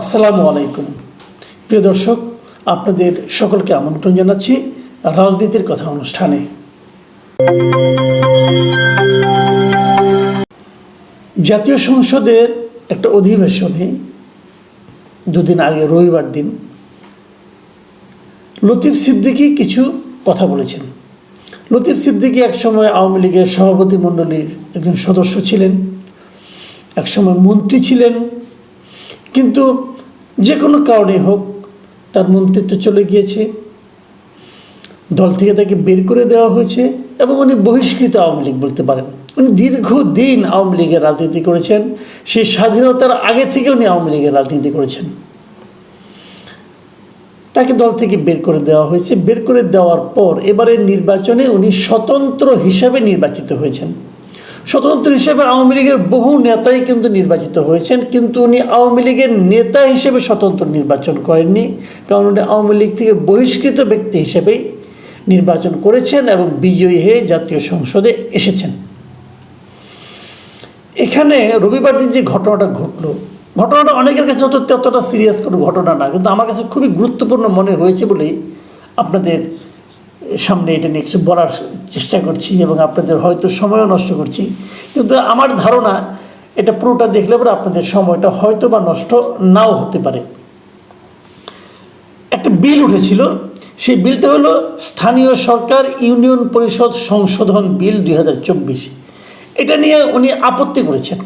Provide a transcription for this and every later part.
আসসালামু আলাইকুম। প্রিয় দর্শক, আপনাদের সকলকে আমন্ত্রণ জানাচ্ছি রাজনীতির কথা অনুষ্ঠানে। জাতীয় সংসদের একটা অধিবেশনে দুদিন আগে রবিবার দিন লতিফ সিদ্দিকী কিছু কথা বলেছেন। লতিফ সিদ্দিকী একসময় আওয়ামী লীগের সভাপতি মণ্ডলীর একজন সদস্য ছিলেন, একসময় মন্ত্রী ছিলেন কিন্তু যে কোনো কারণে হোক তার মন্ত্রিত্ব চলে গিয়েছে। দল থেকে তাকে বের করে দেওয়া হয়েছে এবং উনি বহিষ্কৃত আওয়ামী লীগ বলতে পারেন। উনি দীর্ঘদিন আওয়ামী লীগের রাজনীতি করেছেন। সেই স্বাধীনতার আগে থেকে উনি আওয়ামী লীগের রাজনীতি করেছেন। তাকে দল থেকে বের করে দেওয়া হয়েছে। বের করে দেওয়ার পর এবারের নির্বাচনে উনি স্বতন্ত্র হিসাবে নির্বাচিত হয়েছেন। স্বতন্ত্র হিসেবে আওয়ামী লীগের বহু নেতাই কিন্তু নির্বাচিত হয়েছেন, কিন্তু উনি আওয়ামী লীগের নেতা হিসেবে স্বতন্ত্র নির্বাচন করেননি। কারণ উনি আওয়ামী লীগ থেকে বহিষ্কৃত ব্যক্তি হিসেবেই নির্বাচন করেছেন এবং বিজয়ী হয়ে জাতীয় সংসদে এসেছেন। এখানে রবিবার দিন যে ঘটনাটা ঘটলো, ঘটনাটা অনেকের কাছে হয়তো ততটা সিরিয়াস কোনো ঘটনা না, কিন্তু আমার কাছে খুবই গুরুত্বপূর্ণ মনে হয়েছে বলেই আপনাদের সামনে এটা নিয়ে কিছু বলার চেষ্টা করছি এবং আপনাদের হয়তো সময়ও নষ্ট করছি। কিন্তু আমার ধারণা এটা পুরোটা দেখলে পরে আপনাদের সময়টা হয়তো বা নষ্ট নাও হতে পারে। একটা বিল উঠেছিল, সেই বিলটা হলো স্থানীয় সরকার ইউনিয়ন পরিষদ সংশোধন বিল দুই হাজার চব্বিশ। এটা নিয়ে উনি আপত্তি করেছেন।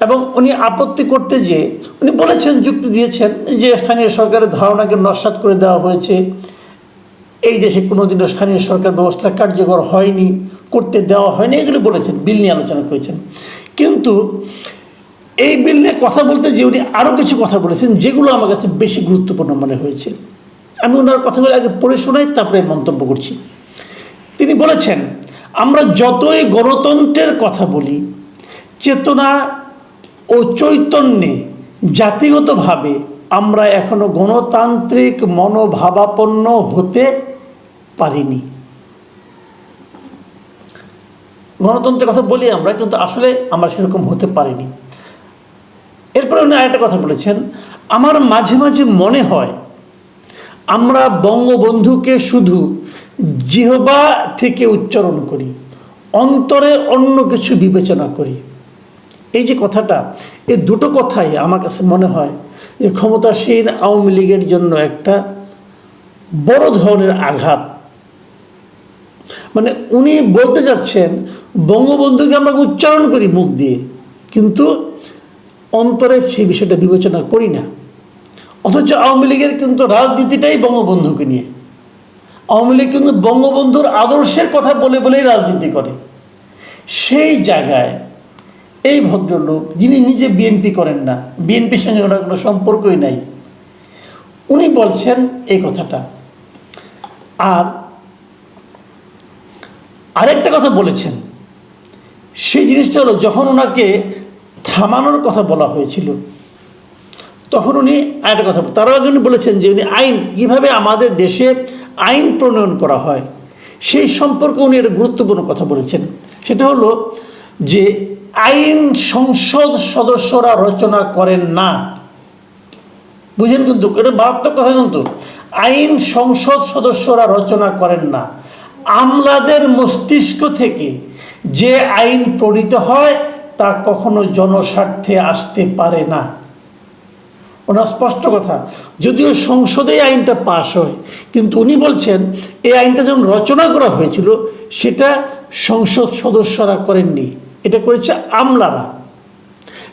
এবং উনি আপত্তি করতে যে, উনি বলেছেন, যুক্তি দিয়েছেন যে, স্থানীয় সরকারের ধারণাকে নস্বাত করে দেওয়া হয়েছে। এই দেশে কোনোদিনও স্থানীয় সরকার ব্যবস্থা কার্যকর হয়নি, করতে দেওয়া হয়নি, এগুলো বলেছেন, বিল নিয়ে আলোচনা করেছেন। কিন্তু এই বিল নিয়ে কথা বলতে যে উনি আরও কিছু কথা বলেছেন, যেগুলো আমার কাছে বেশি গুরুত্বপূর্ণ মনে হয়েছে। আমি ওনার কথাগুলো আগে পড়ে শোনাই, তারপরে মন্তব্য করছি। তিনি বলেছেন, আমরা যতই গণতন্ত্রের কথা বলি, চেতনা ও চৈতন্যে জাতিগতভাবে আমরা এখনও গণতান্ত্রিক মনোভাবাপন্ন হতে পারিনি। গণতন্ত্রের কথা বলি আমরা, কিন্তু আসলে আমরা সেরকম হতে পারিনি। এরপরে উনি আরেকটা কথা বলেছেন, আমার মাঝে মাঝে মনে হয়, আমরা বঙ্গবন্ধুকে শুধু জিহবা থেকে উচ্চারণ করি, অন্তরে অন্য কিছু বিবেচনা করি। এই যে কথাটা এই দুটো কথাই আমার কাছে মনে হয় যে ক্ষমতাসীন আওয়ামী লীগের জন্য একটা বড় ধরনের আঘাত। মানে উনি বলতে যাচ্ছেন, বঙ্গবন্ধুকে আমরা উচ্চারণ করি মুখ দিয়ে, কিন্তু অন্তরে সেই বিষয়টা বিবেচনা করি না। অথচ আওয়ামী লীগের কিন্তু রাজনীতিটাই বঙ্গবন্ধুকে নিয়ে। আওয়ামী লীগ কিন্তু বঙ্গবন্ধুর আদর্শের কথা বলে বলেই রাজনীতি করে। সেই জায়গায় এই ভদ্রলোক, যিনি নিজে বিএনপি করেন না বিএনপির সঙ্গে ওনার কোনো সম্পর্কই নাই, উনি বলছেন এই কথাটা, আর আরেকটা কথা বলেছেন। সেই জিনিসটা হলো, যখন ওনাকে থামানোর কথা বলা হয়েছিল, তখন উনি আরেকটা কথা তারও আগে উনি বলেছেন যে উনি আইন, কীভাবে আমাদের দেশে আইন প্রণয়ন করা হয়, সেই সম্পর্কে উনি একটা গুরুত্বপূর্ণ কথা বলেছেন। সেটা হলো যে আইন সংসদ সদস্যরা রচনা করেন না। বুঝেন কিন্তু, এটা মারাত্মক কথা কিন্তু। আইন সংসদ সদস্যরা রচনা করেন না। আমলাদের মস্তিষ্ক থেকে যে আইন প্রণীত হয়, তা কখনো জনস্বার্থে আসতে পারে না। ওনার স্পষ্ট কথা, যদিও সংসদে আইনটা পাশ হয়, কিন্তু উনি বলছেন, এই আইনটা যখন রচনা করা হয়েছিল, সেটা সংসদ সদস্যরা করেননি। এটা করেছে আমলারা।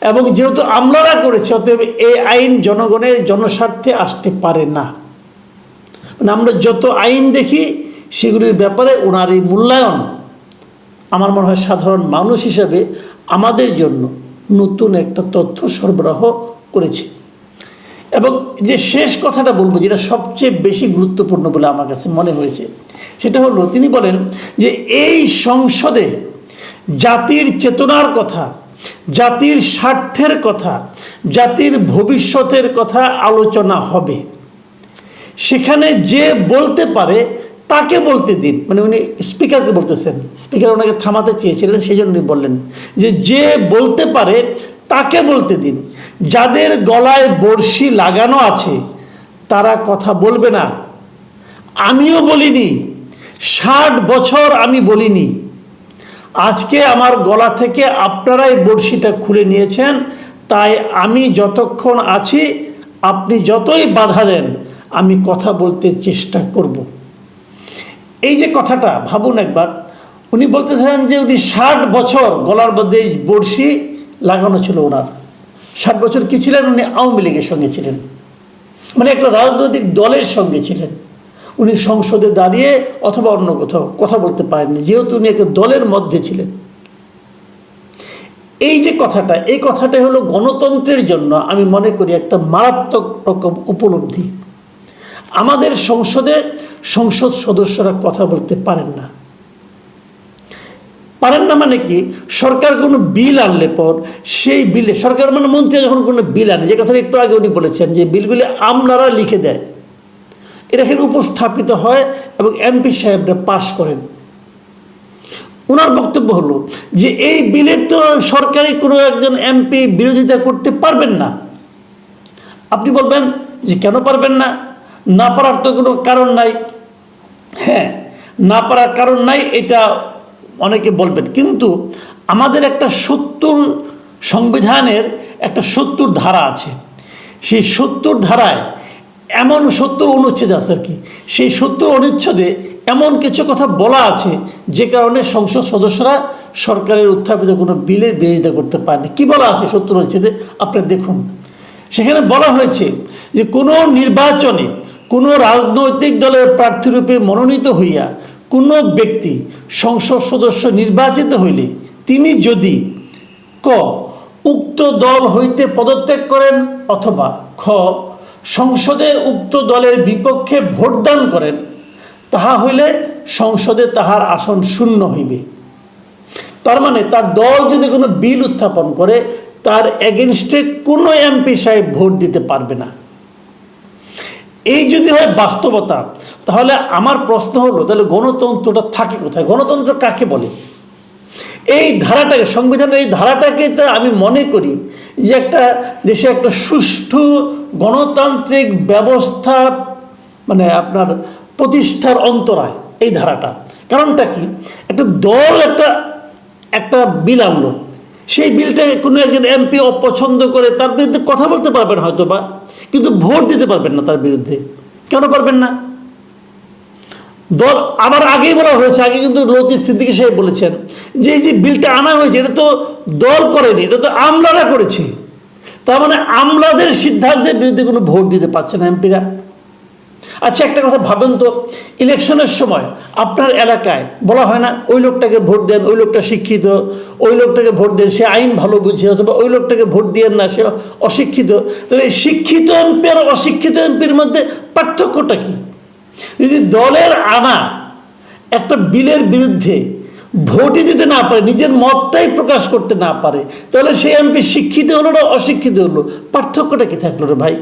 এবং যেহেতু আমলারা করেছে, অতএব এই আইন জনগণের জনস্বার্থে আসতে পারে না। মানে আমরা যত আইন দেখি সেগুলির ব্যাপারে ওনার এই মূল্যায়ন আমার মনে হয় সাধারণ মানুষ হিসাবে আমাদের জন্য নতুন একটা তথ্য সরবরাহ করেছে। এবং যে শেষ কথাটা বলব, যেটা সবচেয়ে বেশি গুরুত্বপূর্ণ বলে আমার কাছে মনে হয়েছে, সেটা হলো, তিনি বলেন যে এই সংসদে জাতির চেতনার কথা, জাতির স্বার্থের কথা, জাতির ভবিষ্যতের কথা আলোচনা হবে। সেখানে যে বলতে পারে তাকে বলতে দিন। মানে উনি স্পিকারকে বলতেছেন। স্পিকার ওনাকে থামাতে চেয়েছিলেন সেই জন্য বললেন যে যে বলতে পারে তাকে বলতে দিন। যাদের গলায় বড়শি লাগানো আছে, তারা কথা বলবে না। আমিও বলিনি। ষাট বছর আমি বলিনি। আজকে আমার গলা থেকে আপনারাই বড়শিটা খুলে নিয়েছেন। তাই আমি যতক্ষণ আছি, আপনি যতই বাধা দেন, আমি কথা বলতে চেষ্টা করব। এই যে কথাটা, ভাবুন একবার। উনি বলতেছেন যে উনি ষাট বছর গলার মধ্যে বড়শি লাগানো ছিল ওনার। ষাট বছর কি ছিলেন? উনি আওয়ামী লীগের সঙ্গে ছিলেন। মানে একটা রাজনৈতিক দলের সঙ্গে ছিলেন। উনি সংসদে দাঁড়িয়ে অথবা অন্য কোথাও কথা বলতে পারেননি, যেহেতু উনি একটা দলের মধ্যে ছিলেন। এই যে কথাটা, এই কথাটা হলো গণতন্ত্রের জন্য আমি মনে করি একটা মারাত্মক রকম উপলব্ধি। আমাদের সংসদে সংসদ সদস্যরা কথা বলতে পারেন না। পারেন না মানে কি? সরকার কোনো বিল আনলে পর সেই বিলে, সরকার মানে মন্ত্রী যখন কোনো বিল আনে, যে কথাটা একটু আগে উনি বলেছেন যে বিলগুলি আমলারা লিখে দেয় এটা এখানে উপস্থাপিত হয় এবং এমপি সাহেবরা পাশ করেন। ওনার বক্তব্য হলো যে এই বিলের তো সরকারি কোনো একজন এমপি বিরোধিতা করতে পারবেন না। আপনি বলবেন যে কেন পারবেন না? না পারার তো কোনো কারণ নাই। হ্যাঁ না পারার কারণ নাই, এটা অনেকে বলবেন। কিন্তু আমাদের একটা সত্তর সংবিধানের একটা সত্তর ধারা আছে। সেই সত্তর ধারায় এমন সত্তর অনুচ্ছেদ আছে আর কি। সেই সত্তর অনুচ্ছেদে এমন কিছু কথা বলা আছে, যে কারণে সংসদ সদস্যরা সরকারের উত্থাপিত কোনো বিলের বিরোধিতা করতে পারেনি। কি বলা আছে সত্তর অনুচ্ছেদে? আপনি দেখুন। সেখানে বলা হয়েছে যে কোনো নির্বাচনে কোনো রাজনৈতিক দলের প্রার্থীরূপে মনোনীত হইয়া কোনো ব্যক্তি সংসদ সদস্য নির্বাচিত হইলে তিনি যদি ক, উক্ত দল হইতে পদত্যাগ করেন অথবা খ, সংসদে উক্ত দলের বিপক্ষে ভোটদান করেন, তাহা হইলে সংসদে তাহার আসন শূন্য হইবে। তার মানে তার দল যদি কোনো বিল উত্থাপন করে, তার এগেনস্টে কোনো এমপি সাহেব ভোট দিতে পারবে না। এই যদি হয় বাস্তবতা, তাহলে আমার প্রশ্ন হলো, তাহলে গণতন্ত্রটা থাকে কোথায়? গণতন্ত্র কাকে বলে? এই ধারাটাকে, সংবিধানের এই ধারাটাকে তো আমি মনে করি যে একটা দেশে একটা সুষ্ঠু গণতান্ত্রিক ব্যবস্থা মানে আপনার প্রতিষ্ঠার অন্তরায় এই ধারাটা। কারণটা কি? একটা দল, একটা একটা বিল আনলো। সেই বিলটাকে কোনো একজন এমপি অপছন্দ করে তার বিরুদ্ধে কথা বলতে পারবেন হয়তো বা কিন্তু ভোট দিতে পারবেন না তার বিরুদ্ধে। কেন পারবেন না? দল আবার আগেই বলা হয়েছে, আগে কিন্তু লতিফ সিদ্দিকি সাহেব বলেছেন যে এই যে বিলটা আনা হয়েছে, এটা তো দল করেনি, এটা তো আমলারা করেছে। তার মানে আমলাদের সিদ্ধান্তের বিরুদ্ধে কোনো ভোট দিতে পারছে না এমপিরা। আচ্ছা একটা কথা ভাবেন তো, ইলেকশনের সময় আপনার এলাকায়, বলা হয় না, ওই লোকটাকে ভোট দেন, ওই লোকটা শিক্ষিত, ওই লোকটাকে ভোট দেন, সে আইন ভালো বুঝে, অথবা ওই লোকটাকে ভোট দিয়েন না, সে অশিক্ষিত। তবে এই শিক্ষিত এমপি আর অশিক্ষিত এমপির মধ্যে পার্থক্যটা কি? যদি দলের আনা একটা বিলের বিরুদ্ধে ভোটই দিতে না পারে, নিজের মতটাই প্রকাশ করতে না পারে, তাহলে সেই এমপি শিক্ষিত হলো না অশিক্ষিত হলো? পার্থক্যটা কি থাকল রে ভাই?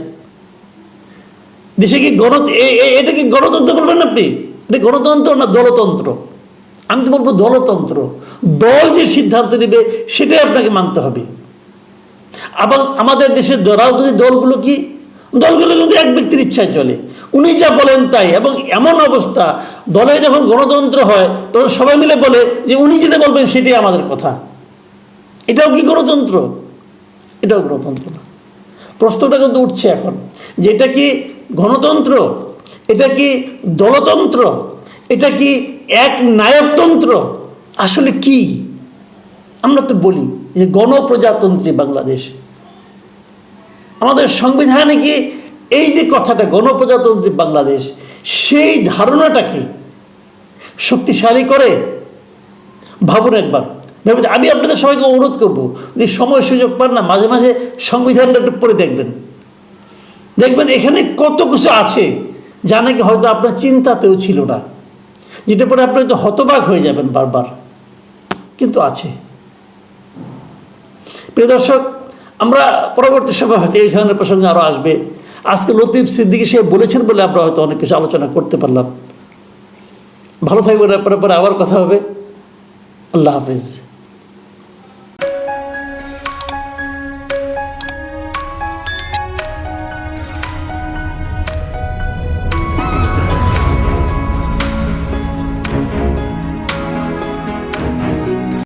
দেশে কি গণ এটা কি গণতন্ত্র বলবেন আপনি? এটা গণতন্ত্র না দলতন্ত্র? আমি তো বলব দলতন্ত্র। দল যে সিদ্ধান্ত নেবে, সেটাই আপনাকে মানতে হবে। আবার আমাদের দেশের রাজনৈতিক দলগুলো কি? দলগুলো কিন্তু এক ব্যক্তির ইচ্ছায় চলে। উনি যা বলেন তাই, এবং এমন অবস্থা, দলে যখন গণতন্ত্র হয়, তখন সবাই মিলে বলে যে উনি যেটা বলবেন সেটাই আমাদের কথা। এটাও কি গণতন্ত্র? এটাও গণতন্ত্র না। প্রশ্নটা কিন্তু উঠছে এখন যেটা কি গণতন্ত্র, এটা কি দলতন্ত্র, এটা কি এক নায়কতন্ত্র? আসলে কি? আমরা তো বলি যে গণপ্রজাতন্ত্রী বাংলাদেশ। আমাদের সংবিধানে কি এই যে কথাটা, গণপ্রজাতন্ত্রী বাংলাদেশ, সেই ধারণাটাকে শক্তিশালী করে? ভাবুন একবার। ভেবে আমি আপনাদের সবাইকে অনুরোধ করব যদি সময় সুযোগ পান না, মাঝে মাঝে সংবিধানটা একটু পড়ে দেখবেন। দেখবেন এখানে কত কিছু আছে, যা নাকি হয়তো আপনার চিন্তাতেও ছিল না। যেটা পরে আপনি হয়তো হতবাক হয়ে যাবেন বারবার। কিন্তু আছে। প্রিয় দর্শক, আমরা পরবর্তী সময় হয়তো এই ধরনের প্রসঙ্গে আরও আসবে। আজকে লতিফ সিদ্দিকি সে বলেছেন বলে আমরা হয়তো অনেক কিছু আলোচনা করতে পারলাম। ভালো থাকবেন, আপনার পরে আবার কথা হবে। আল্লাহ হাফিজ।